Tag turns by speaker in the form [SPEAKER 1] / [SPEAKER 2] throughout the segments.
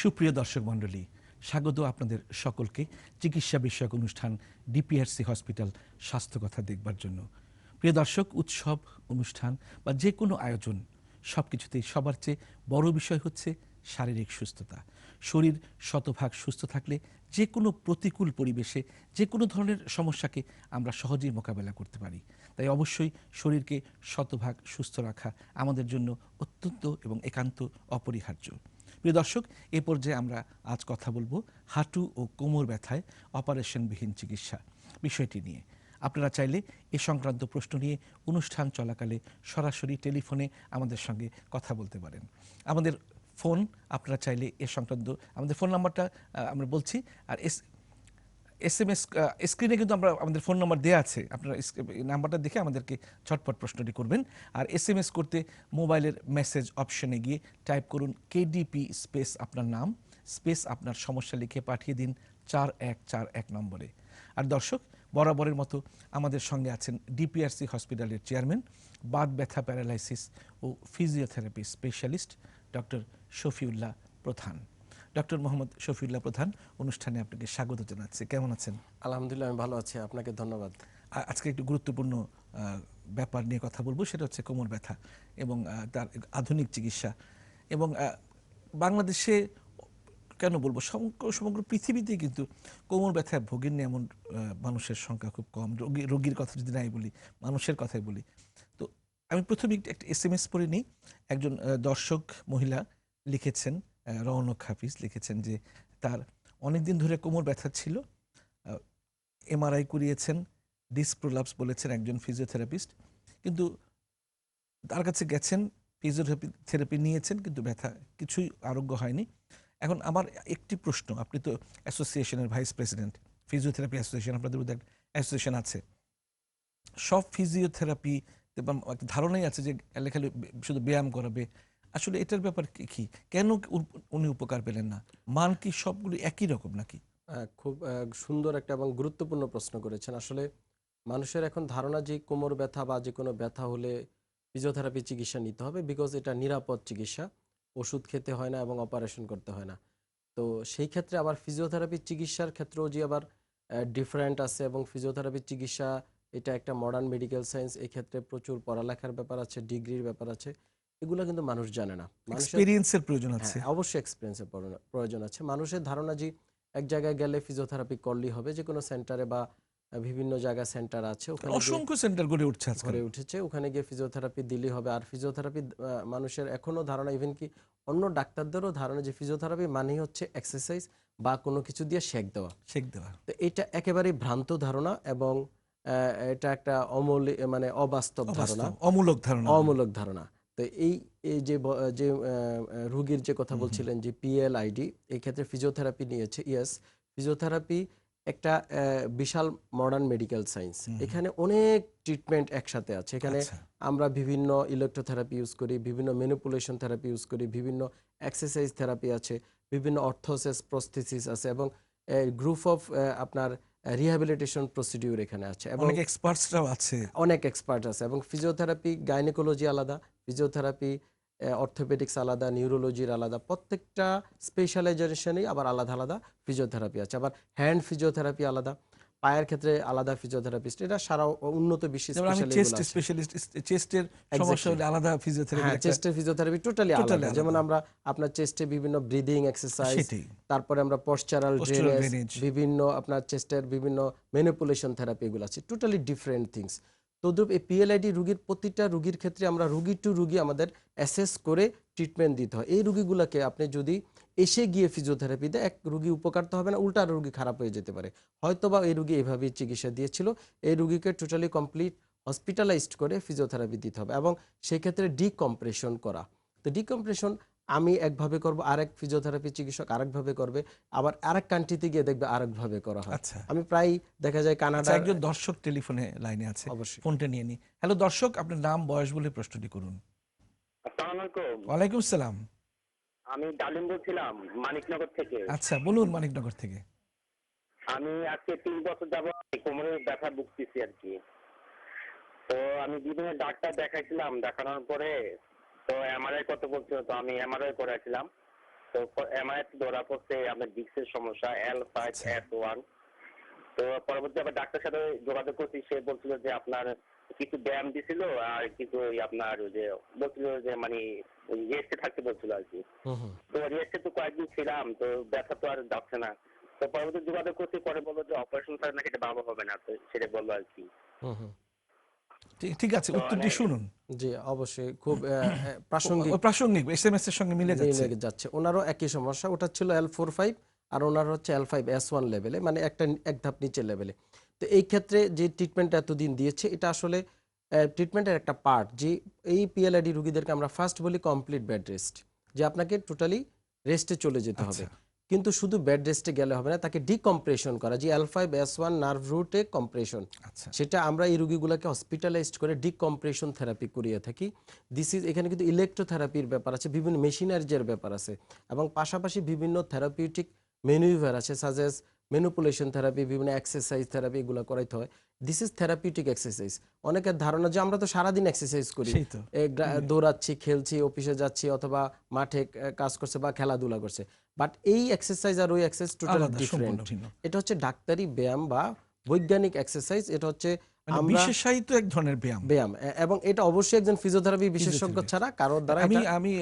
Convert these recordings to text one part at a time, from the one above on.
[SPEAKER 1] সুপ্রিয় দর্শক মণ্ডলী, স্বাগত আপনাদের সকলকে চিকিৎসা বিষয়ক অনুষ্ঠান ডিপিআরসি হসপিটাল স্বাস্থ্য কথা দেখবার জন্য। প্রিয় দর্শক, উৎসব, অনুষ্ঠান বা যে কোনো আয়োজন সব কিছুতেই সবার চেয়ে বড় বিষয় হচ্ছে শারীরিক সুস্থতা। শরীর শতভাগ সুস্থ থাকলে যে কোনো প্রতিকূল পরিবেশে যে কোনো ধরনের সমস্যাকে আমরা সহজেই মোকাবেলা করতে পারি। তাই অবশ্যই শরীরকে শতভাগ সুস্থ রাখা আমাদের জন্য অত্যন্ত এবং একান্ত অপরিহার্য। প্রিয় দর্শক, এ পর্যায়ে আমরা আজ কথা বলব হাঁটু ও কোমর ব্যথায় অপারেশনবিহীন চিকিৎসা বিষয়টি নিয়ে। আপনারা চাইলে এ সংক্রান্ত প্রশ্ন নিয়ে অনুষ্ঠান চলাকালে সরাসরি টেলিফোনে আমাদের সঙ্গে কথা বলতে পারেন। আমাদের ফোন, আপনারা চাইলে এ সংক্রান্ত আমাদের ফোন নাম্বারটা আমরা বলছি, আর এস এস এম এস স্ক্রিনে কিন্তু আমরা আমাদের ফোন নাম্বার দেওয়া আছে। আপনারা নাম্বারটা দেখে আমাদেরকে ছটপট প্রশ্নটি করবেন। আর এস করতে মোবাইলের মেসেজ অপশনে গিয়ে টাইপ করুন কেডিপি স্পেস আপনার নাম স্পেস আপনার সমস্যা লিখে পাঠিয়ে দিন চার এক চার এক নম্বরে। আর দর্শক, বরাবরের মতো আমাদের সঙ্গে আছেন ডিপিআরসি হসপিটালের চেয়ারম্যান বাত ব্যথা প্যারালাইসিস ও physiotherapy specialist doctor Shafiullah Prodhan. Doctor Mohammad Shafiullah প্রধান অনুষ্ঠানে আপনাকে স্বাগত জানাচ্ছি। কেমন আছেন?
[SPEAKER 2] আলহামদুলিল্লাহ আমি ভালো আছি। আপনাকে ধন্যবাদ।
[SPEAKER 1] আজকে একটু গুরুত্বপূর্ণ ব্যাপার নিয়ে কথা বলব সেটা হচ্ছে কোমর ব্যথা এবং তার আধুনিক চিকিৎসা এবং বাংলাদেশে কেন বলব সমগ্র সমগ্র পৃথিবীতে কিন্তু কোমর ব্যথায় ভোগেন এমন মানুষের সংখ্যা খুব কম। রোগী রোগীর কথা যদি নাই বলি মানুষের কথাই বলি। তো আমি প্রথমে একটা এস এম এস পড়ে নিই। একজন দর্শক মহিলা লিখেছেন রৌনক হাফিজ লিখেছেন যে তার অনেক দিন ধরে কোমর ব্যথা ছিল এমআরআই করিয়েছেন ডিসপ্রোলাপস বলেছেন একজন ফিজিওথেরাপিস্ট কিন্তু তার কাছে গেছেন ফিজিওথেরাপি থেরাপি নিয়েছেন, কিন্তু ব্যথা কিছুই আরোগ্য হয়নি। এখন আমার একটি প্রশ্ন, আপনি তো অ্যাসোসিয়েশনের ভাইস প্রেসিডেন্ট ফিজিওথেরাপি অ্যাসোসিয়েশন আপনাদের মধ্যে অ্যাসোসিয়েশন আছে। সব ফিজিওথেরাপি ধারণাই আছে যে লেখালে শুধু ব্যায়াম করাবে আসলে এটার ব্যাপার কি কেন উনি উপকার পেলেন না? মান কি সবগুলো একই রকম নাকি?
[SPEAKER 2] খুব সুন্দর একটা এবং গুরুত্বপূর্ণ প্রশ্ন করেছেন। আসলে মানুষের এখন ধারণা যে কোমর ব্যথা বা যে কোনো ব্যথা হলে ফিজিওথেরাপি চিকিৎসা নিতে হবে বিকজ এটা নিরাপদ চিকিৎসা। ওষুধ খেতে হয় না এবং অপারেশন করতে হয় না। তো সেই ক্ষেত্রে আবার ফিজিওথেরাপি চিকিৎসার ক্ষেত্রেও যে আবার ডিফারেন্ট আছে এবং ফিজিওথেরাপি চিকিৎসা এটা একটা মডার্ন মেডিকেল সায়েন্স এই ক্ষেত্রে প্রচুর পড়ালেখার ব্যাপার আছে ডিগ্রির ব্যাপার আছে। এগুলো কিন্তু মানুষ জানে না।
[SPEAKER 1] এক্সপিরিয়েন্সের প্রয়োজন আছে।
[SPEAKER 2] হ্যাঁ, অবশ্যই এক্সপিরিয়েন্সের প্রয়োজন আছে। মানুষের ধারণা যে এক জায়গায় গেলে ফিজিওথেরাপি করলেই হবে যে কোনো সেন্টারে বা বিভিন্ন জায়গায় সেন্টার আছে ওখানে
[SPEAKER 1] অসংখ্য সেন্টার গড়ে উঠছে
[SPEAKER 2] ঘরে উঠেছে ওখানে গিয়ে ফিজিওথেরাপি দিলেই হবে। আর ফিজিওথেরাপি মানুষের এখনও ধারণা ইভেন কি অন্য ডাক্তারদেরও ধারণা যে ফিজিওথেরাপি মানেই হচ্ছে এক্সারসাইজ বা কোনো কিছু দিয়ে শেক দেওয়া।
[SPEAKER 1] শেখ দেওয়া।
[SPEAKER 2] তো এটা একেবারেই ভ্রান্ত ধারণা এবং এটা একটা অমৌলিক মানে অবাস্তব ধারণা।
[SPEAKER 1] অমূলক ধারণা।
[SPEAKER 2] অমূলক ধারণা। তো এই যে যে রোগীর যে কথা বলছিলেন যে পিএল আইডি এই ক্ষেত্রে ফিজিওথেরাপি নিয়েছে ইয়েস ফিজিওথেরাপি একটা বিশাল মডার্ন মেডিকেল সায়েন্স এখানে অনেক ট্রিটমেন্ট একসাথে আছে। এখানে
[SPEAKER 1] আচ্ছা।
[SPEAKER 2] আমরা বিভিন্ন ইলেকট্রোথেরাপি ইউজ করি বিভিন্ন মেনিপুলেশন থেরাপি ইউজ করি বিভিন্ন এক্সারসাইজ থেরাপি আছে বিভিন্ন অর্থোসেস প্রস্থেসিস আছে এবং গ্রুপ অফ আপনার রিহ্যাবিলিটেশন প্রসিডিউর এখানে আছে এবং
[SPEAKER 1] অনেক এক্সপার্টসরাও আছে।
[SPEAKER 2] অনেক এক্সপার্ট আছে এবং ফিজিওথেরাপি গাইনোকোলজি আলাদা ফিজিওথেরাপি অর্থোপেডিক্স আলাদা নিউরোলজির আলাদা প্রত্যেকটা স্পেশালাইজেশনেই আবার আলাদা আলাদা ফিজিওথেরাপি আছে। আবার হ্যান্ড ফিজিওথেরাপি আলাদা পায়ের ক্ষেত্রে আলাদা ফিজিওথেরাপিস্ট এটা সারা উন্নত বিশ্বে।
[SPEAKER 1] স্পেশালিস্ট চেস্টের সমস্যা হলে আলাদা ফিজিওথেরাপি
[SPEAKER 2] হ্যাঁ চেস্টের ফিজিওথেরাপি টোটালি আলাদা যেমন আমরা আপনার চেস্টে বিভিন্ন ব্রিদিং এক্সারসাইজ তারপরে আমরা পশ্চারাল ড্রেনেজ বিভিন্ন আপনার চেস্টের বিভিন্ন ম্যানিপুলেশন থেরাপি এগুলো আছে। টোটালি ডিফারেন্ট থিংস তদ্রুপ এই পিএলআইডি রুগীর প্রতিটা রুগীর ক্ষেত্রে আমরা রুগী টু রুগী আমাদের অ্যাসেস করে ট্রিটমেন্ট দিতে হয়। এই রুগীগুলোকে আপনি যদি এসে গিয়ে ফিজিওথেরাপি দেয় এক রুগী উপকার তো হবে না, উল্টা আরও রুগী খারাপ হয়ে যেতে পারে। হয়তো বা এই রুগী এইভাবেই চিকিৎসা দিয়েছিল, এই রুগীকে টোটালি কমপ্লিট হসপিটালাইজড করে ফিজিওথেরাপি দিতে হবে এবং সেক্ষেত্রে ডিকম্প্রেশন করা। তো ডিকম্প্রেশন আমি একভাবে করব আরেক ফিজিওথেরাপি চিকিৎসক আরেকভাবে করবে আবার আরেক কান্ট্রিতে গিয়ে দেখবে আরেকভাবে করা হয়।
[SPEAKER 1] আচ্ছা।
[SPEAKER 2] আমি প্রায় দেখা যায়
[SPEAKER 1] আচ্ছা,
[SPEAKER 2] কানাডা
[SPEAKER 1] একজন দর্শক টেলিফোনে লাইনে আছে
[SPEAKER 2] অবশ্যই।
[SPEAKER 1] ফোনটা নিয়ে নি হ্যালো দর্শক আপনার নাম বয়স বলে প্রশ্নটি করুন।
[SPEAKER 3] আসসালামু আলাইকুম।
[SPEAKER 1] ওয়ালাইকুম সালাম।
[SPEAKER 3] আমি ডালিম বলছিলাম মানিকনগর থেকে।
[SPEAKER 1] আচ্ছা বলুন মানিকনগর থেকে।
[SPEAKER 3] আমি আজকে তিন বছর যাব কোমরের ব্যথা ভুগতেছি আর কি। তো আমি বিভিন্ন ডাক্তার দেখাইছিলাম দেখানোর পরে তো এমআরআই কত বলছিল তো আমি এমআরআই করেছিলাম। তো এমআই ধরা পড়ছে আপনার ডিক্সের সমস্যা এল ফাইভ। এস ওয়ান তো পরবর্তী আবার ডাক্তার সাথে যোগাযোগ করছি সে বলছিল যে আপনার কিছু ব্যায়াম দিছিল আর কিছু ওই আপনার ওই যে বলছিল যে মানে রেস্টে থাকতে বলছিল আর কি। তো রেস্টে তো কয়েকদিন ছিলাম তো ব্যথা তো আর যাচ্ছে না। তো পরবর্তী যোগাযোগ করছি পরে বলল যে অপারেশন ছাড়া নাকি এটা ভালো হবে না তো সেটা বলল আর কি।
[SPEAKER 2] হুম হুম।
[SPEAKER 1] ঠিক- আছে উত্তরটি শুনুন।
[SPEAKER 2] জি অবশ্যই খুব প্রাসঙ্গিক।
[SPEAKER 1] প্রাসঙ্গিক এস এম এর সঙ্গে মিলে যাচ্ছে
[SPEAKER 2] মিলে যাচ্ছে। ওনারও একই সমস্যা ওটা ছিল এল ফোর ফাইভ আর ওনার হচ্ছে এল ফাইভ এস ওয়ান লেভেলে মানে একটা এক ধাপ নিচের লেভেলে তো এই ক্ষেত্রে যে ট্রিটমেন্ট এতদিন দিয়েছে এটা আসলে ট্রিটমেন্টের একটা পার্ট যে এই পিএলআইডি রুগীদেরকে আমরা ফার্স্ট বলি কমপ্লিট বেড রেস্ট যে আপনাকে টোটালি রেস্টে চলে যেতে হবে।
[SPEAKER 1] আচ্ছা।
[SPEAKER 2] কিন্তু শুধু বেড রেস্টে গেলে হবে না তাকে ডিকম্প্রেশন করা যে L five S one nerve রুটে কম্প্রেশন সেটা আমরা এই রুগীগুলোকে হসপিটালাইজড করে ডিকম্প্রেশন থেরাপি করিয়ে থাকি। দিস ইজ এখানে কিন্তু ইলেকট্রোথেরাপির ব্যাপার আছে বিভিন্ন মেশিনারিজের ব্যাপার আছে। এবং পাশাপাশি বিভিন্ন থেরাপিউটিক মেনুইভার আছে সাজেস মেনুপুলেশন থেরাপি বিভিন্ন এক্সারসাইজ থেরাপি এগুলো করাইতে হয়। দিস ইজ থেরাপিউটিক এক্সারসাইজ অনেকের ধারণা যে আমরা তো সারাদিন এক্সারসাইজ করি। দৌড়াচ্ছি খেলছি অফিসে যাচ্ছি অথবা মাঠে কাজ করছে বা খেলাধুলা করছে। বাট এই এক্সারসাইজ আর ওই এক্সারসাইজ টোটালি ডিফারেন্ট এটা হচ্ছে ডাক্তারি ব্যায়াম বা বৈজ্ঞানিক এক্সারসাইজ এটা হচ্ছে
[SPEAKER 1] মানে বিশেষায়িত এক ধরনের ব্যায়াম।
[SPEAKER 2] ব্যায়াম। এবং এটা অবশ্যই একজন ফিজিওথেরাপি বিশেষজ্ঞ ছাড়া কারোর দ্বারা
[SPEAKER 1] আমি আমি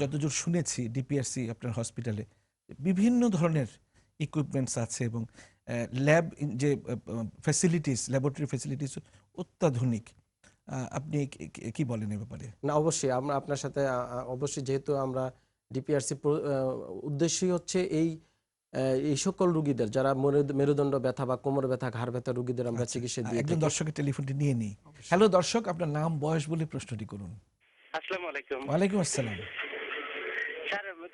[SPEAKER 1] যতদূর শুনেছি ডিপিআরসি আপনার হসপিটালে বিভিন্ন ধরনের ইকুইপমেন্টস আছে এবং ল্যাব যে ফ্যাসিলিটিস ল্যাবরেটরি ফ্যাসিলিটিস অত্যাধুনিক। আপনি কি- বলেন এ ব্যাপারে?
[SPEAKER 2] না অবশ্যই আমরা আপনার সাথে অবশ্যই যেহেতু আমরা ডিপিআরসি উদ্দেশ্যই হচ্ছে এই এই সকল রুগীদের যারা মেরুদ- মেরুদণ্ড ব্যথা বা কোমর ব্যথা ঘাড় ব্যথা রুগীদের আমরা চিকিৎসা দিয়ে
[SPEAKER 1] একজন দর্শকের টেলিফোনটি নিয়ে নিই। হ্যালো দর্শক আপনার নাম বয়স বলে প্রশ্নটি করুন।
[SPEAKER 3] আসসালামু আলাইকুম।
[SPEAKER 1] ওয়ালাইকুম আসসালাম।
[SPEAKER 3] স্যার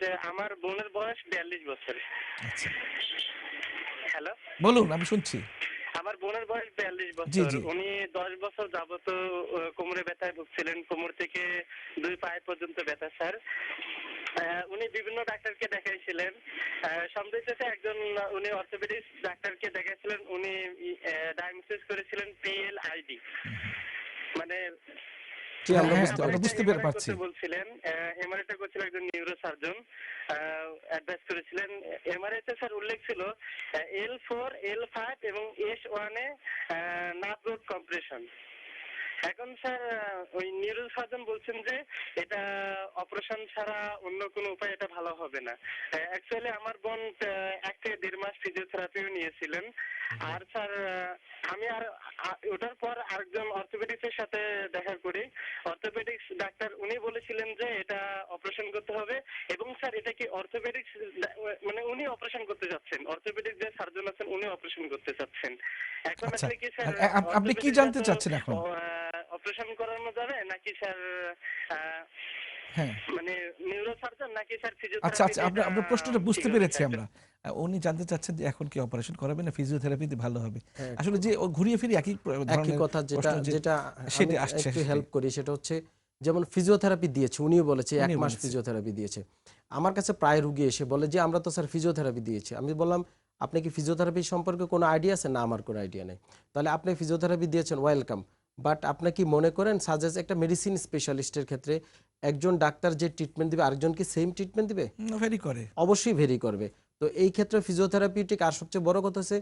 [SPEAKER 3] যে আমার বোনের বয়স বিয়াল্লিশ বছর
[SPEAKER 1] আচ্ছা।
[SPEAKER 3] হ্যালো?
[SPEAKER 1] বলুন আমি শুনছি।
[SPEAKER 3] আমার বোনের বয়স বিয়াল্লিশ বছর। উনি দশ বছর যাবত কোমরে ব্যথায় ভুগছিলেন। কোমর থেকে দুই পায়ে পর্যন্ত ব্যথা স্যার। উনি বিভিন্ন ডাক্তারকে দেখাইছিলেন। সম্প্রতি একজন উনি অর্থোপেডিক্স ডাক্তারকে দেখাইছিলেন। উনি ডায়াগনোসিস করেছিলেন পিএল আইডি মানে
[SPEAKER 2] জি, আমরা
[SPEAKER 1] হ্যাঁ,
[SPEAKER 2] বুঝতে
[SPEAKER 1] আমরা
[SPEAKER 2] পারছি।
[SPEAKER 1] বুঝতে পেরে পারছি।
[SPEAKER 3] বলছিলেন এমআরআইটা করছিলেন একজন নিউরো সার্জন অ্যাডভাইস করেছিলেন এমআরআইতে স্যার উল্লেখ ছিল এল ফোর এল ফাইভ এবং এস ওয়ানে নাপ রোড কম্প্রেশন এখন স্যার ওই নিউরো সার্জন বলছেন যে এটা অপারেশন ছাড়া অন্য কোনো উপায় এটা ভালো হবে না অ্যাকচুয়ালি আমার বোন এক থেকে দেড় মাস ফিজিওথেরাপিও নিয়েছিলেন আর স্যার আমি আর ওটার পর আরেকজন অর্থোপেডিক্সের সাথে দেখা করি অর্থোপেডিক্স ডাক্তার উনি বলেছিলেন যে এটা অপারেশন করতে হবে এবং স্যার এটা কি অর্থোপেডিক্স মানে উনি অপারেশন করতে যাচ্ছেন অর্থোপেডিক্স যে সার্জন আছেন উনি অপারেশন করতে চাচ্ছেন এখন
[SPEAKER 1] আচ্ছা।
[SPEAKER 3] আসলে কি স্যার
[SPEAKER 1] আপনি কি জানতে চাচ্ছেন এখন?
[SPEAKER 3] অপারেশন করানো যাবে নাকি স্যার
[SPEAKER 1] হ্যাঁ।
[SPEAKER 3] মানে নিউরো নাকি স্যার
[SPEAKER 1] আচ্ছা আচ্ছা আপনার আপনার প্রশ্নটা বুঝতে পেরেছি আমরা। উনি জানতে চাচ্ছেন যে এখন কি অপারেশন করাবে না ফিজিওথেরাপিতে ভালো হবে।
[SPEAKER 2] হ্যাঁ।
[SPEAKER 1] আসলে যে ঘুরিয়ে ফিরে একই
[SPEAKER 2] একই কথা যেটা যেটা
[SPEAKER 1] সেটা আসছে
[SPEAKER 2] একটু হেল্প করি সেটা হচ্ছে যেমন ফিজিওথেরাপি দিয়েছে উনিও বলেছে এক মাস ফিজিওথেরাপি দিয়েছে। আমার কাছে প্রায় রুগী এসে বলে যে আমরা তো স্যার ফিজিওথেরাপি দিয়েছি। আমি বললাম আপনি কি ফিজিওথেরাপি সম্পর্কে কোনো আইডিয়া আছে? না আমার কোনো আইডিয়া নেই। তাহলে আপনি ফিজিওথেরাপি দিয়েছেন ওয়েলকাম বাট আপনি কি মনে করেন সাজেস একটা মেডিসিন স্পেশালিস্টের ক্ষেত্রে একজন ডাক্তার যে ট্রিটমেন্ট দিবে আরেকজন কি সেম ট্রিটমেন্ট দিবে?
[SPEAKER 1] ভেরি করে।
[SPEAKER 2] অবশ্যই ভেরি করবে। তো এই ক্ষেত্রে ফিজিওথেরাপিউটিক আর সবচেয়ে বড় কথা হচ্ছে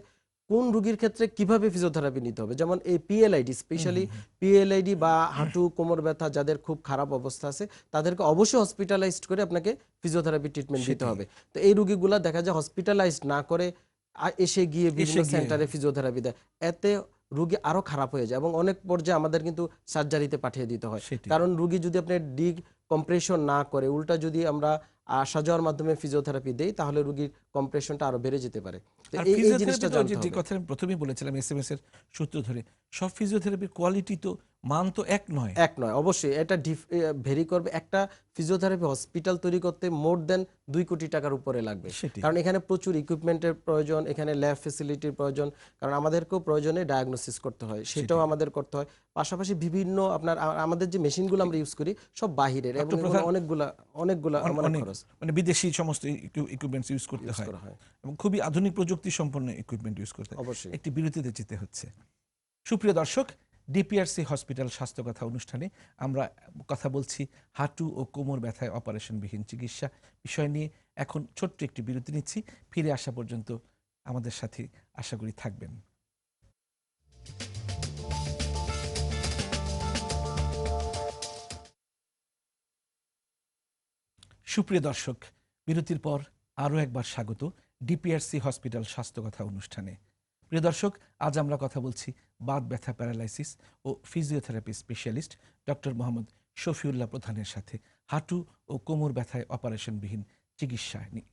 [SPEAKER 2] কোন রোগীর ক্ষেত্রে কীভাবে ফিজিওথেরাপি নিতে হবে? যেমন এই পিএলআইডি স্পেশালি পিএলআইডি বা হাঁটু কোমর ব্যথা যাদের খুব খারাপ অবস্থা আছে তাদেরকে অবশ্যই হসপিটালাইজড করে আপনাকে ফিজিওথেরাপি ট্রিটমেন্ট দিতে হবে। তো এই রোগীগুলা দেখা যায় হসপিটালাইজড না করে এসে গিয়ে বিভিন্ন সেন্টারে ফিজিওথেরাপি দেয়। এতে রোগী আরও খারাপ হয়ে যায় এবং অনেক পর্যায়ে আমাদের কিন্তু সার্জারিতে পাঠিয়ে দিতে হয়। কারণ রুগী যদি আপনি ডি কম্প্রেশন না করে উল্টা যদি আমরা আসা যাওয়ার মাধ্যমে ফিজিওথেরাপি দেই তাহলে রুগীর কম্প্রেশনটা আরও বেড়ে যেতে পারে। এই- জিনিসটা জানতে হবে।
[SPEAKER 1] কথা আমি প্রথমেই বলেছিলাম এস এম এস এর সূত্র ধরে। সব ফিজিওথেরাপির কোয়ালিটি তো মান তো এক নয়।
[SPEAKER 2] এক নয়। অবশ্যই এটা ভেরি করবে। একটা ফিজিওথেরাপি হসপিটাল তৈরি করতে মোর দেন দুই কোটি টাকার উপরে লাগবে। কারণ এখানে প্রচুর ইকুইপমেন্টের প্রয়োজন এখানে ল্যাব ফেসিলিটির প্রয়োজন। কারণ আমাদেরকেও প্রয়োজনে ডায়াগনোসিস করতে হয় সেটাও আমাদের করতে হয়। পাশাপাশি বিভিন্ন আপনার আমাদের যে মেশিনগুলো আমরা ইউজ করি সব বাহিরের এবং অনেকগুলা অনেকগুলা
[SPEAKER 1] অনেক-
[SPEAKER 2] অনেক
[SPEAKER 1] অনেক
[SPEAKER 2] খরচ।
[SPEAKER 1] মানে বিদেশি সমস্ত ইকুইপমেন্টস ইউজ করতে হয়।
[SPEAKER 2] হয়।
[SPEAKER 1] এবং খুবই আধুনিক প্রযুক্তি সম্পন্ন ইকুইপমেন্ট ইউজ করতে হয়।
[SPEAKER 2] অবশ্যই।
[SPEAKER 1] একটি বিরতিতে যেতে হচ্ছে। সুপ্রিয় দর্শক ডিপিআরসি হসপিটাল স্বাস্থ্য কথা অনুষ্ঠানে আমরা কথা বলছি হাঁটু ও কোমর ব্যথায় অপারেশনবিহীন চিকিৎসা বিষয় নিয়ে। এখন ছোট্ট একটি বিরতি নিচ্ছি। ফিরে আসা পর্যন্ত আমাদের সাথে আশা করি থাকবেন। সুপ্রিয় দর্শক, বিরতির পর আরও একবার স্বাগত ডিপিআরসি হসপিটাল স্বাস্থ্য কথা অনুষ্ঠানে। প্রিয় দর্শক, আজ আমরা কথা বলছি বাত ব্যথা প্যারালাইসিস ও physiotherapy specialist doctor Mohammad Shafiullah প্রধানের সাথে হাঁটু ও কোমর ব্যথায় অপারেশনবিহীন চিকিৎসা নিয়ে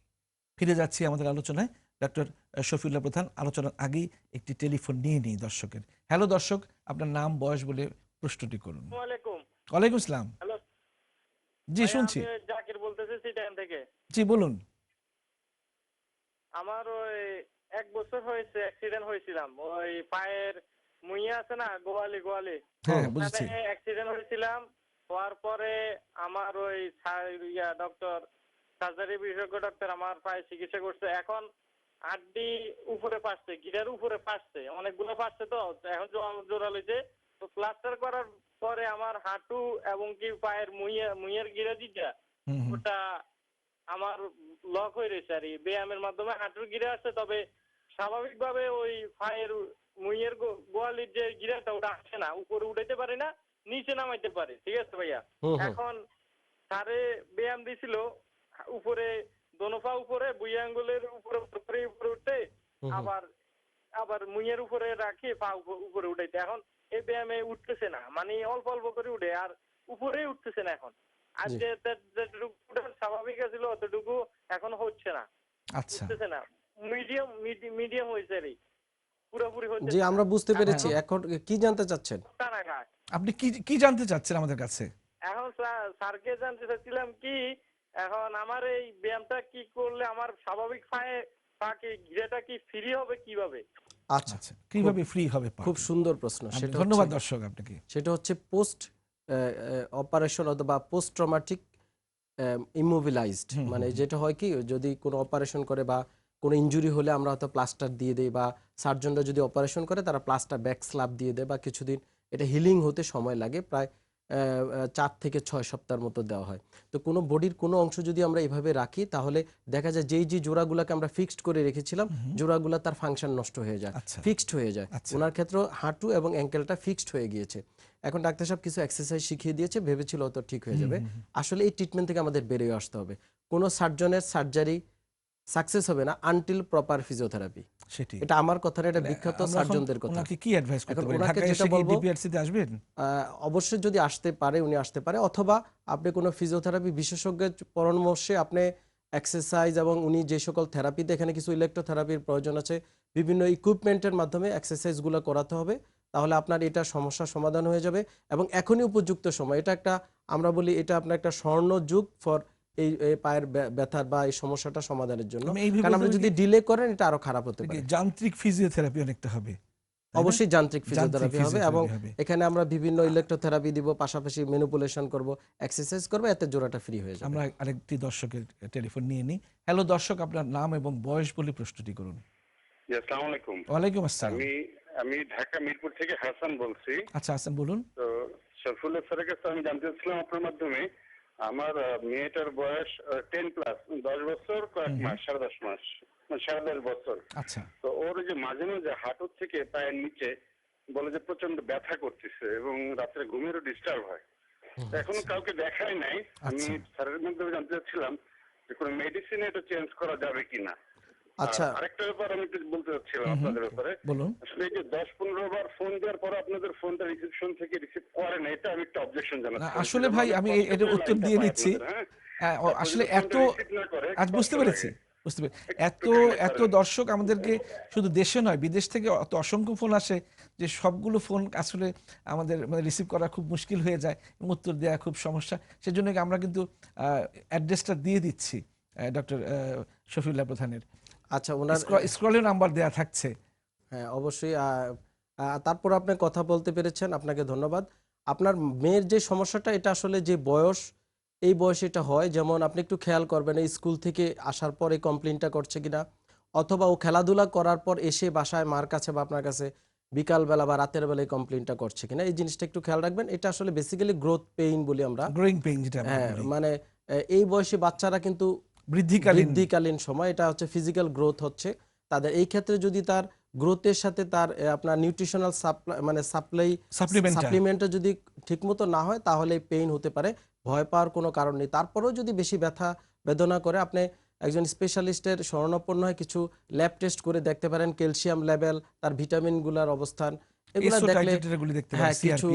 [SPEAKER 1] ফিরে যাচ্ছি আমাদের আলোচনায়। ডক্টর শফিউল্লাহ প্রধান আলোচনার আগেই একটি টেলিফোন নিয়ে নিই দর্শকের। হ্যালো দর্শক আপনার নাম বয়স বলে প্রশ্নটি করুন। ওয়ালাইকুম। আসসালাম। জি শুনছি।
[SPEAKER 4] জাকির বলতেছি সিটান থেকে।
[SPEAKER 1] জি বলুন।
[SPEAKER 4] আমার ওই এক বছর হয়েছে অ্যাক্সিডেন্ট হয়েছিলাম। ওই পায়ের মুইয়া আছে না গোয়ালি গোয়ালি
[SPEAKER 1] হ্যাঁ বুঝছি
[SPEAKER 4] অ্যাক্সিডেন্ট হয়েছিলাম হওয়ার পরে আমার ওই ইয়া ডক্টর সার্জারি বিশেষজ্ঞ ডক্টর আমার পায়ে চিকিৎসা করছে এখন আড্ডি উপরে পাচ্ছে গিরার উপরে পাচ্ছে অনেকগুলো পাচ্ছে তো এখন জো- জোড়া লইছে তো প্লাস্টার করার পরে আমার হাঁটু এবং কি পায়ের মুইয়া মুইয়ের গিরা দিটা
[SPEAKER 1] হুম হুম।
[SPEAKER 4] ওটা আমার লক হয়ে রয়েছে আর। ব্যায়ামের মাধ্যমে হাঁটুর গিরা আছে তবে স্বাভাবিকভাবে ওই পায়ের মুইয়ের গোয়ালির যে গিরাটা ওটা আসে না। উপরে উঠাইতে পারে না নিচে নামাইতে পারে। ঠিক আছে ভাইয়া? এখন স্যারে ব্যায়াম দিছিল উপরে দোনোপা উপরে বুই আঙ্গুলের উপরে উপরে উপরে উঠতে
[SPEAKER 2] হুম।
[SPEAKER 4] আবার আবার মুইয়ের উপরে রাখি পা উপরে উঠাইতে। এখন এই ব্যায়ামে উঠতেছে না। মানে অল্প অল্প করে উঠে আর উপরেই উঠতেছে না এখন। আর যে স্বাভাবিক ছিল অতটুকু এখন হচ্ছে না।
[SPEAKER 1] আচ্ছা।
[SPEAKER 4] উঠতেছে না। মিডিয়াম মিডিয়াম হয়েছে রে। পুরোপুরি হচ্ছে
[SPEAKER 2] জি আমরা বুঝতে পেরেছি
[SPEAKER 1] হ্যাঁ।
[SPEAKER 2] এখন কি জানতে চাচ্ছেন?
[SPEAKER 1] আপনি কি কি জানতে চাচ্ছেন আমাদের কাছে?
[SPEAKER 4] এখন স্যারকে জানতে চাচ্ছিলাম কি এখন আমার এই ব্যায়ামটা কি করলে আমার স্বাভাবিক পায়ে পাকে ঘিরেটা কি ফ্রি হবে কীভাবে?
[SPEAKER 2] আচ্ছা
[SPEAKER 1] আচ্ছা কীভাবে ফ্রি হবে
[SPEAKER 2] খুব সুন্দর প্রশ্ন। সেটা
[SPEAKER 1] ধন্যবাদ দর্শক আপনাকে।
[SPEAKER 2] সেটা হচ্ছে পোস্ট অপারেশন অথবা পোস্ট ট্রমাটিক ইমোবিলাইজড মানে যেটা হয় কি যদি কোনো অপারেশন করে বা কোনো ইনজুরি হলে আমরা হয়তো প্লাস্টার দিয়ে দেই বা সার্জনরা যদি অপারেশন করে তারা প্লাস্টার ব্যাক স্ল্যাব দিয়ে দেয় বা কিছুদিন এটা হিলিং হতে সময় লাগে প্রায় চার থেকে ছয় সপ্তাহের মতো দেওয়া হয়। তো কোনো বডির কোনো অংশ যদি আমরা এভাবে রাখি তাহলে দেখা যায় যেই যে জোড়াগুলোকে আমরা ফিক্সড করে রেখেছিলাম জোড়াগুলো তার ফাংশন নষ্ট হয়ে যায়
[SPEAKER 1] আচ্ছা।
[SPEAKER 2] ফিক্সড হয়ে যায়।
[SPEAKER 1] আচ্ছা।
[SPEAKER 2] ওনার ক্ষেত্রে হাঁটু এবং অ্যাঙ্কেলটা ফিক্সড হয়ে গিয়েছে। এখন ডাক্তার সাহেব কিছু এক্সারসাইজ শিখিয়ে দিয়েছে ভেবেছিল হয়তো ঠিক হয়ে যাবে। আসলে এই ট্রিটমেন্ট থেকে আমাদের বেরিয়ে আসতে হবে। কোনো সার্জনের সার্জারি সাকসেস হবে না আনটিল প্রপার ফিজিওথেরাপি
[SPEAKER 1] সেটি
[SPEAKER 2] এটা আমার কথা না, এটা বিখ্যাত সার্জনদের কথা।
[SPEAKER 1] ওনাকে কি অ্যাডভাইস করতে পারি?
[SPEAKER 2] যেটা
[SPEAKER 1] এসে কি ডিপিআরসি তে আসবেন?
[SPEAKER 2] অবশ্যই যদি আসতে পারে উনি আসতে পারে। অথবা আপনি কোনো ফিজিওথেরাপি বিশেষজ্ঞের পরামর্শে আপনি এক্সারসাইজ এবং উনি যে সকল থেরাপিতে এখানে কিছু ইলেকট্রোথেরাপির প্রয়োজন আছে বিভিন্ন ইকুইপমেন্টের মাধ্যমে এক্সারসাইজগুলো করাতে হবে তাহলে আপনার এটা সমস্যার সমাধান হয়ে যাবে। এবং এখনই উপযুক্ত সময়। এটা একটা আমরা বলি এটা আপনার একটা স্বর্ণ যুগ ফর এই পায়ের ব্যথার বা এই সমস্যাটা সমাধানের জন্য। কারণ আপনি যদি ডিলে করেন এটা আরও খারাপ হতে পারে।
[SPEAKER 1] যান্ত্রিক ফিজিওথেরাপি অনেকটা হবে
[SPEAKER 2] অবশ্যই যান্ত্রিক ফিজিওথেরাপি হবে এবং এখানে আমরা বিভিন্ন ইলেকট্রোথেরাপি দিব পাশাপাশি মেনুপুলেশন করব এক্সারসাইজ করব এতে জোড়াটা ফ্রি হয়ে যাবে।
[SPEAKER 1] আমরা আরেকটি দর্শকের টেলিফোন নিয়ে নিই। হ্যালো দর্শক আপনার নাম এবং বয়স বলে প্রশ্নটি করুন।
[SPEAKER 5] আসসালামু আলাইকুম।
[SPEAKER 1] ওয়ালাইকুম আসসালাম।
[SPEAKER 5] আমি আমি ঢাকা মিরপুর থেকে হাসান বলছি।
[SPEAKER 1] আচ্ছা আসেন বলুন।
[SPEAKER 5] তো শরফুল্লাহ স্যারের কাছে আমি জানতে চাচ্ছিলাম আপনার মাধ্যমে আমার মেয়েটার বয়স টেন প্লাস দশ বছর কয়েক মাস সাড়ে দশ মাস মানে সাড়ে দশ বছর।
[SPEAKER 1] আচ্ছা।
[SPEAKER 5] তো ওর যে মাঝে মাঝে হাঁটুর থেকে পায়ের নিচে বলে যে প্রচণ্ড ব্যথা করতেছে এবং রাত্রে ঘুমেরও ডিস্টার্ব হয়। এখনও কাউকে দেখাই নাই। আমি
[SPEAKER 1] আচ্ছা।
[SPEAKER 5] স্যারের মাধ্যমে জানতে চাচ্ছিলাম যে কোনো মেডিসিনে এটা চেঞ্জ করা যাবে কিনা।
[SPEAKER 2] আচ্ছা।
[SPEAKER 5] আরেকটা ব্যাপার আমি একটু বলতে চাচ্ছিলাম আপনাদের ব্যাপারে
[SPEAKER 1] বলুন।
[SPEAKER 5] আসলে যে বার ফোন দেওয়ার পর আপনাদের ফোনটা রিসেপশন থেকে রিসিভ করে না এটা আমি একটা অবজেকশন জানাচ্ছি।
[SPEAKER 1] আসলে ভাই আমি এটার উত্তর দিয়ে নিচ্ছি। হ্যাঁ, আসলে এত আজ বুঝতে পেরেছি বুঝতে পেরেছি। এত এত দর্শক আমাদেরকে শুধু দেশে নয় বিদেশ থেকে অত অসংখ্য ফোন আসে যে সবগুলো ফোন আসলে আমাদের মানে রিসিভ করা খুব মুশকিল হয়ে যায় উত্তর দেওয়া খুব সমস্যা। সেজন্য আমরা কিন্তু অ্যাড্রেসটা দিয়ে দিচ্ছি ডক্টর শফিউল্লাহ প্রধানের।
[SPEAKER 2] আচ্ছা ওনার
[SPEAKER 1] স্ক্রলে নাম্বার দেয়া থাকছে।
[SPEAKER 2] হ্যাঁ অবশ্যই তারপর আপনি কথা বলতে পেরেছেন আপনাকে ধন্যবাদ। আপনার মেয়ের যে সমস্যাটা এটা আসলে যে বয়স এই বয়সে এটা হয় যেমন আপনি একটু খেয়াল করবেন এই স্কুল থেকে আসার পর এই কমপ্লেনটা করছে কিনা অথবা ও খেলাধুলা করার পর এসে বাসায় মার কাছে বা আপনার কাছে বিকালবেলা বা রাতের বেলায় কমপ্লেনটা করছে কিনা এই জিনিসটা একটু খেয়াল রাখবেন। এটা আসলে বেসিক্যালি গ্রোথ পেইন বলি আমরা।
[SPEAKER 1] গ্রোয়িং পেইন যেটা
[SPEAKER 2] হ্যাঁ মানে এই বয়সে বাচ্চারা কিন্তু
[SPEAKER 1] বৃদ্ধিকালীন।
[SPEAKER 2] বৃদ্ধিকালীন সময় এটা হচ্ছে ফিজিক্যাল গ্রোথ হচ্ছে। তাদের এই ক্ষেত্রে যদি তার গ্রোথের সাথে তার আপনার নিউট্রিশনাল সাপ্লাই মানে সাপ্লাই। সাপ্লিমেন্টটা যদি ঠিকমতো না হয় তাহলে পেইন হতে পারে ভয় পাওয়ার কোনো কারণ নেই। তারপরেও যদি বেশি ব্যথা বেদনা করে আপনি একজন স্পেশালিস্টের শরণাপন্ন হয় কিছু ল্যাব টেস্ট করে দেখতে পারেন ক্যালসিয়াম লেভেল তার ভিটামিনগুলোর অবস্থান এগুলো দেখলে হ্যাঁ কিছু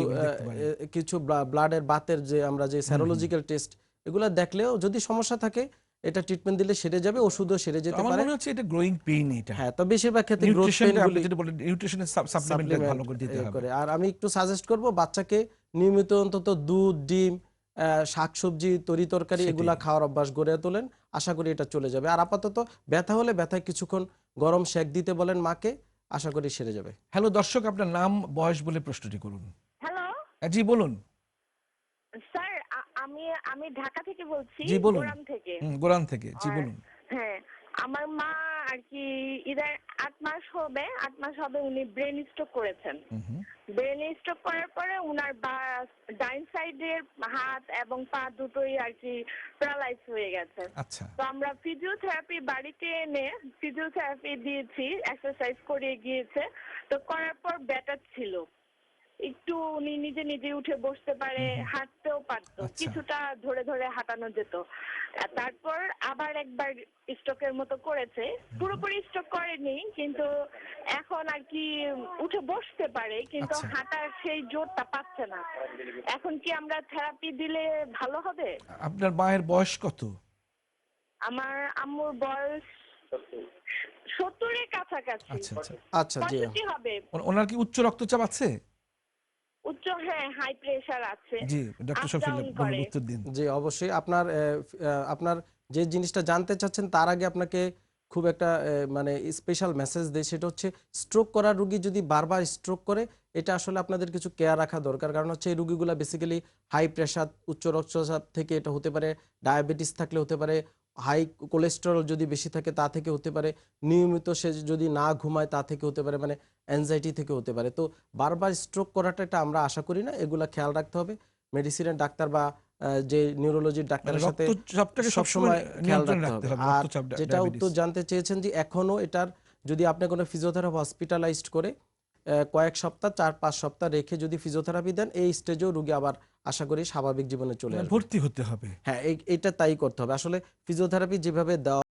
[SPEAKER 2] কিছু ব্লাডের বাতের যে আমরা যে স্যারোলজিক্যাল টেস্ট এগুলো দেখলেও যদি সমস্যা থাকে এটা ট্রিটমেন্ট দিলে সেরে যাবে ওষুধও সেরে যেতে পারে আমার
[SPEAKER 1] মনে হচ্ছে এটা গ্রোয়িং পেইন এটা।
[SPEAKER 2] হ্যাঁ তো বেশিরভাগ ক্ষেত্রে গ্রোথ পেইন
[SPEAKER 1] আপনি যেটা বলেন নিউট্রিশনের সাপ্লিমেন্ট ভালো করে দিতে হবে।
[SPEAKER 2] আর আমি একটু সাজেস্ট করব বাচ্চাকে নিয়মিত অন্তত দুধ ডিম আহ, শাকসবজি তরি তরকারি। এগুলা খাওয়ার অভ্যাস গড়ে তোলেন আশা করি এটা চলে যাবে। আর আপাতত ব্যথা হলে ব্যথায় কিছুক্ষণ গরম শেক দিতে বলেন মাকে আশা করি সেরে যাবে।
[SPEAKER 1] হ্যালো দর্শক আপনার নাম বয়স বলে প্রশ্নটি করুন।
[SPEAKER 6] হ্যালো
[SPEAKER 1] জি বলুন।
[SPEAKER 6] স্যার আমি ঢাকা থেকে বলছি
[SPEAKER 1] জি, বলুন।
[SPEAKER 6] গোরাম থেকে।
[SPEAKER 1] হুম, গোরান থেকে। জি বলুন।
[SPEAKER 6] হ্যাঁ আমার মা আর কি ইদার আট মাস হবে আট মাস হবে উনি ব্রেন স্ট্রোক করেছেন।
[SPEAKER 1] হুম, হুম।
[SPEAKER 6] ব্রেন স্ট্রোক করার পরে উনার বা ডাইন সাইডের হাত এবং পা দুটোই আর কি প্যারালাইজ হয়ে গেছে।
[SPEAKER 1] আচ্ছা।
[SPEAKER 6] তো আমরা ফিজিওথেরাপি বাড়িতে এনে ফিজিওথেরাপি দিয়েছি এক্সারসাইজ করিয়ে গিয়েছে। তো করার পর ব্যাটার ছিল। একটু উনি নিজে নিজে উঠে বসতে পারে হাঁটতেও পারতো
[SPEAKER 1] আচ্ছা।
[SPEAKER 6] কিছুটা ধরে ধরে হাঁটানো যেত। তারপর আবার একবার স্ট্রোকের মতো করেছে। পুরোপুরি স্ট্রোক করেনি কিন্তু এখন আর কি উঠে বসতে পারে কিন্তু
[SPEAKER 1] আচ্ছা।
[SPEAKER 6] হাঁটার সেই জোরটা পাচ্ছে না। এখন কি আমরা থেরাপি দিলে ভালো হবে?
[SPEAKER 1] আপনার মায়ের বয়স কত?
[SPEAKER 6] আমার আম্মুর বয়স সত্তরের কাছাকাছি।
[SPEAKER 1] আচ্ছা আচ্ছা।
[SPEAKER 2] আচ্ছা জি।
[SPEAKER 6] হবে।
[SPEAKER 1] ওনার কি উচ্চ রক্তচাপ আছে?
[SPEAKER 6] উচ্চ হ্যাঁ হাই প্রেশার আছে।
[SPEAKER 1] জি ডক্টর শফিল
[SPEAKER 6] down
[SPEAKER 1] বলুন
[SPEAKER 6] করে।
[SPEAKER 1] উত্তর দিন।
[SPEAKER 2] জি অবশ্যই। আপনার আহ, আহ, আপনার যে জিনিসটা জানতে চাচ্ছেন তার আগে আপনাকে খুব একটা মানে স্পেশাল মেসেজ দেয় সেটা হচ্ছে স্ট্রোক করা রুগী যদি বারবার স্ট্রোক করে এটা আসলে আপনাদের কিছু কেয়ার রাখা দরকার। কারণ হচ্ছে এই রুগীগুলো বেসিক্যালি হাই প্রেশার উচ্চ রক্তচাপ থেকে এটা হতে পারে ডায়াবেটিস থাকলে হতে পারে হাই কোলেস্টেরল যদি বেশি থাকে তা থেকে হতে পারে নিয়মিত সে যদি না ঘুমায় তা থেকে হতে পারে মানে অ্যাংজাইটি থেকে হতে পারে। তো বারবার স্ট্রোক করাটা এটা আমরা আশা করি না এগুলা খেয়াল রাখতে হবে। মেডিসিনের ডাক্তার বা যে নিউরোলজির
[SPEAKER 1] মানে
[SPEAKER 2] ডাক্তারের সাথে
[SPEAKER 1] রক্তচাপটাকে সবসময়
[SPEAKER 2] খেয়াল রাখতে হবে আর যেটা উত্তর জানতে চেয়েছেন যে এখনও এটার যদি আপনি কোনো ফিজিওথেরাপি হসপিটালাইজড করে কয়েক সপ্তাহ চার পাঁচ সপ্তাহ রেখে যদি ফিজিওথেরাপি দেন এই স্টেজেও রুগী আবার আশা করি স্বাভাবিক জীবনে চলে
[SPEAKER 1] মানে ভর্তি হতে হবে।
[SPEAKER 2] হ্যাঁ এইটা তাই করতে হবে। আসলে ফিজিওথেরাপি যেভাবে দেওয়া